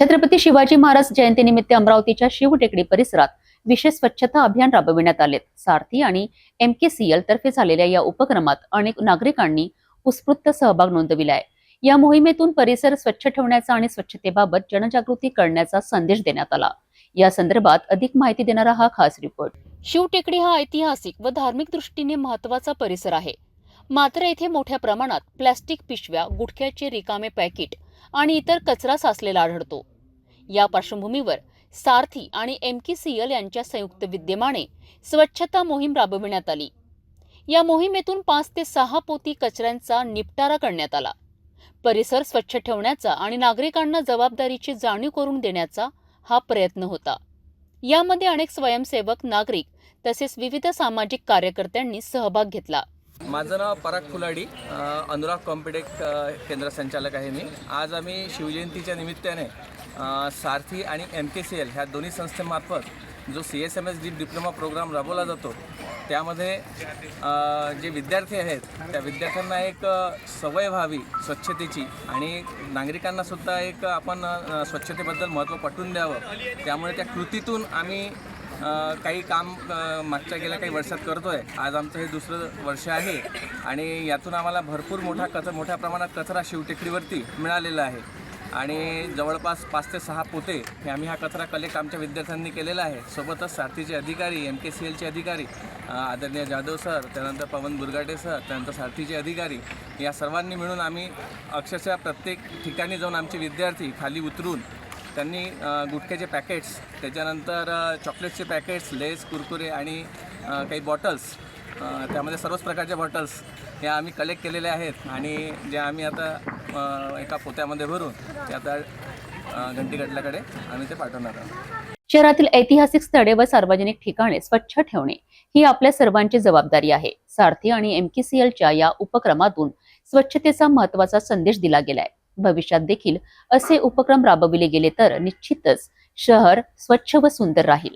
छत्रपती शिवाजी महाराज जयंतीनिमित्त अमरावतीच्या शिवटेकडी परिसरात विशेष स्वच्छता अभियान राबविण्यात आले. सारथी आणि एम के सी एल तर्फे झालेल्या या उपक्रमात अनेक नागरिकांनी उत्स्फूर्त सहभाग नोंदविला आहे. या मोहिमेतून परिसर स्वच्छ ठेवण्याचा आणि स्वच्छतेबाबत जनजागृती करण्याचा संदेश देण्यात आला. या संदर्भात अधिक माहिती देणारा हा खास रिपोर्ट. शिवटेकडी हा ऐतिहासिक व धार्मिक दृष्टीने महत्त्वाचा परिसर आहे. मात्र येथे मोठ्या प्रमाणात प्लॅस्टिक पिशव्या गुटख्याचे रिकामे पॅकेट आणि इतर कचरा साचलेला आढळतो. या पार्श्वभूमीवर सारथी आणि एम के सी एल यांच्या संयुक्त विद्यमाने स्वच्छता मोहीम राबविण्यात आली. या मोहिमेतून पाच ते सहा पोती कचऱ्यांचा निपटारा करण्यात आला. परिसर स्वच्छ ठेवण्याचा आणि नागरिकांना जबाबदारीची जाणीव करून देण्याचा हा प्रयत्न होता. यामध्ये अनेक स्वयंसेवक नागरिक तसेच विविध सामाजिक कार्यकर्त्यांनी सहभाग घेतला. माझं नाव पराग फुलाडी अनुराग कॉम्पिटेक केंद्र संचालक आहे मी. आज आम्ही शिवजयंतीच्या निमित्ताने सारथी आणि एम के सी एल ह्या दोन्ही संस्थेमार्फत जो C S M S D diploma programme राबवला जातो त्यामध्ये जे विद्यार्थी आहेत त्या विद्यार्थ्यांना एक सवय व्हावी स्वच्छतेची आणि नागरिकांनासुद्धा एक आपण स्वच्छतेबद्दल महत्त्व पटवून द्यावं. त्यामुळे त्या कृतीतून आम्ही काही काम मागच्या गेल्या काही वर्षात करतो आहे आज आमचं हे दुसरं वर्ष आहे आणि यातून आम्हाला भरपूर मोठा कचरा मोठ्या प्रमाणात कचरा शिवटेकडीवरती मिळालेला आहे. आणि जवळपास पाच ते सहा पोते हे आम्ही हा कचरा कलेक्ट आमच्या विद्यार्थ्यांनी केलेला आहे. सोबतच सारथीचे अधिकारी एम के सी एलचे अधिकारी आदरणीय जाधव सर त्यानंतर पवन बुरगाटे सर त्यानंतर सारथीचे अधिकारी या सर्वांनी मिळून आम्ही अक्षरशः प्रत्येक ठिकाणी जाऊन आमचे विद्यार्थी खाली उतरून त्यांनी गुटख्याचे पॅकेट्स त्याच्यानंतर चॉकलेटचे पॅकेट्स लेस कुरकुरे आणि काही बॉटल्स त्यामध्ये सर्वच प्रकारच्या बॉटल्स या आम्ही कलेक्ट केलेल्या आहेत. आणि जे आम्ही आता एका पोत्यामध्ये भरून ते आता अ, आम्ही ते पाठवणार आहोत. शहरातील ऐतिहासिक स्थळे व सार्वजनिक ठिकाणे स्वच्छ ठेवणे ही आपल्या सर्वांची जबाबदारी आहे. सारथी आणि एमकेसीएलच्या या उपक्रमातून स्वच्छतेचा महत्त्वाचा संदेश दिला गेलाय. भविष्यात देखील असे उपक्रम राबविले गेले तर निश्चितच शहर स्वच्छ व सुंदर राहील.